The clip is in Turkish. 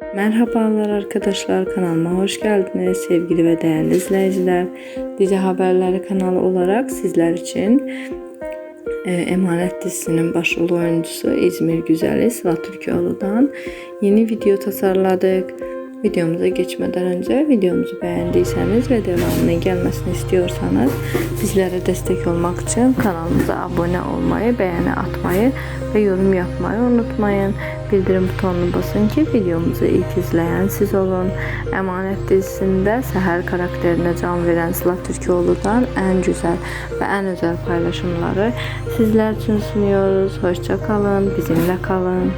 Merhabalar arkadaşlar kanalıma hoş geldiniz sevgili ve değerli izleyiciler. Dizi Haberleri kanalı olarak sizler için e, Emanet dizisinin başrol oyuncusu İzmir Güzeli Sıla Türkoğlu'dan yeni video tasarladık. Videomuza geçmeden önce videomuzu beğendiyseniz ve devamının gelmesini istiyorsanız bizlere destek olmak için kanalımıza abone olmayı, beğeni atmayı ve yorum yapmayı unutmayın. Bildirim butonuna basın ki videomuzu ilk izleyen siz olun. Emanet dizisinde Seher karakterine can veren Sıla Türkoğlu'dan en güzel ve en özel paylaşımları sizler için sunuyoruz. Hoşça kalın, bizimle kalın.